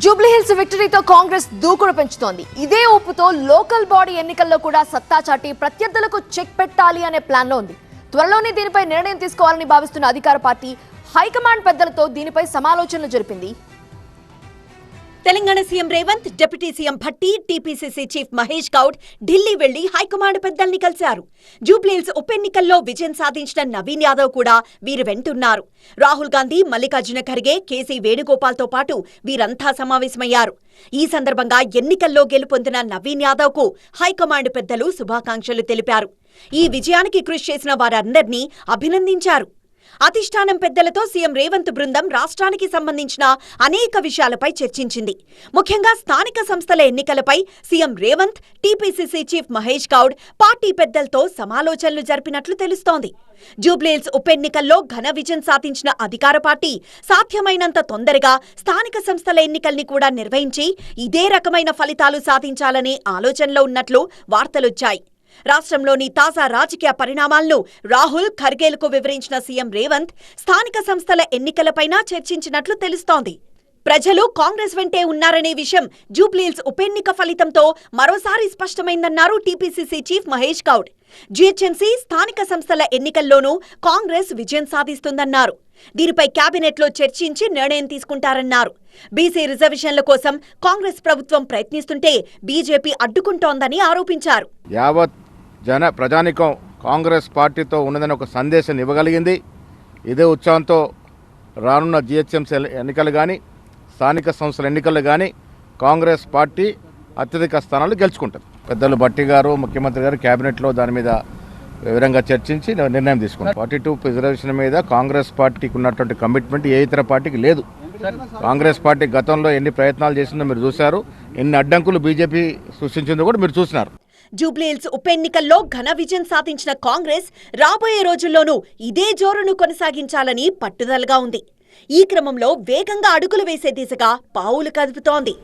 జూబ్లీహిల్స్ విక్టరీతో కాంగ్రెస్ దూకుడు పెంచుతోంది. ఇదే ఊపుతో local body ఎన్నికల్లో కూడా సత్తా చాటి ప్రత్యర్థులకు చెక్ పెట్టాలి అనే ప్లాన్లో ఉంది. త్వరలోనే దీనిపై నిర్ణయం తీసుకోవాలని భావిస్తున్న అధికార పార్టీ హైకమాండ్ పెద్దలతో దీనిపై సమాలోచనలు జరిపింది. Telangana CM Revanth deputy CM Bhatti TPCC chief Mahesh Goud Delhi వెళ్ళి హైకమాండ్ పెద్దల్ని కలిశారు. జూబ్లీహిల్స్ ఉప ఎన్నికల్లో విజయం సాధించిన నవీన్ యాదవ్ కూడా వీరు వెంటున్నారు. రాహుల్ గాంధీ మల్లికార్జున ఖర్గే కేసీ వేణుగోపాల్తో పాటు వీరంతా సమావేశమయ్యారు. ఈ సందర్భంగా ఎన్నికల్లో గెలుపొందిన నవీన్ యాదవ్కు హైకమాండ్ పెద్దలు శుభాకాంక్షలు తెలిపారు. ఈ విజయానికి కృషి చేసిన వారందర్నీ అభినందించారు. అధిష్టానం పెద్దలతో సీఎం రేవంత్ బృందం రాష్ట్రానికి సంబంధించిన అనేక విషయాలపై చర్చించింది. ముఖ్యంగా స్థానిక సంస్థల ఎన్నికలపై CM Revanth TPCC chief Mahesh Goud party పెద్దలతో సమాలోచనలు జరిపినట్లు తెలుస్తోంది. జూబ్లీహిల్స్ ఉప ఎన్నికల్లో ఘన విజయం సాధించిన అధికార పార్టీ సాధ్యమైనంత తొందరగా స్థానిక సంస్థల ఎన్నికల్ని కూడా నిర్వహించి ఇదే రకమైన ఫలితాలు సాధించాలనే ఆలోచనలో ఉన్నట్లు వార్తలొచ్చాయి. రాష్ట్రంలోని తాజా రాజకీయ పరిణామాలను రాహుల్ ఖర్గేలకు వివరించిన సీఎం రేవంత్ స్థానిక సంస్థల ఎన్నికలపైన చర్చించినట్లు తెలుస్తోంది. ప్రజలు కాంగ్రెస్ వెంటే ఉన్నారనే విషయం జూబ్లీహిల్స్ ఉప ఎన్నిక ఫలితంతో మరోసారి స్పష్టమైందన్నారు TPCC chief Mahesh Goud. GHMC స్థానిక సంస్థల ఎన్నికల్లోనూ కాంగ్రెస్ విజయం సాధిస్తుందన్నారు. దీనిపై కేబినెట్లో చర్చించి నిర్ణయం తీసుకుంటారన్నారు. బీసీ రిజర్వేషన్ల కోసం కాంగ్రెస్ ప్రభుత్వం ప్రయత్నిస్తుంటే బీజేపీ అడ్డుకుంటోందని ఆరోపించారు. యావత్ జన ప్రజానికం కాంగ్రెస్ పార్టీతో ఉన్నదని ఒక సందేశం ఇవ్వగలిగింది. ఇదే ఉత్సాహంతో రానున్న జిహెచ్ఎంసీ ఎన్నికలు కానీ స్థానిక సంస్థల ఎన్నికలు కానీ కాంగ్రెస్ పార్టీ అత్యధిక స్థానాలు గెలుచుకుంటుంది. పెద్దలు భట్టి గారు ముఖ్యమంత్రి గారు కేబినెట్లో దాని మీద వివరంగా చర్చించి నిర్ణయం తీసుకున్నారు. ఫార్టీ టూ రిజర్వేషన్ మీద కాంగ్రెస్ పార్టీకి ఉన్నటువంటి కమిట్మెంట్ ఏ ఇతర పార్టీకి లేదు. కాంగ్రెస్ పార్టీ గతంలో ఎన్ని ప్రయత్నాలు చేసిందో మీరు చూశారు. ఎన్ని అడ్డంకులు బీజేపీ సృష్టించిందో కూడా మీరు చూసినారు. జూబ్లీహిల్స్ ఉప ఎన్నికల్లో ఘన విజయం సాధించిన కాంగ్రెస్ రాబోయే రోజుల్లోనూ ఇదే జోరును కొనసాగించాలని పట్టుదలగా ఉంది. ఈ క్రమంలో వేగంగా అడుగులు వేసే దిశగా పావులు కదుపుతోంది.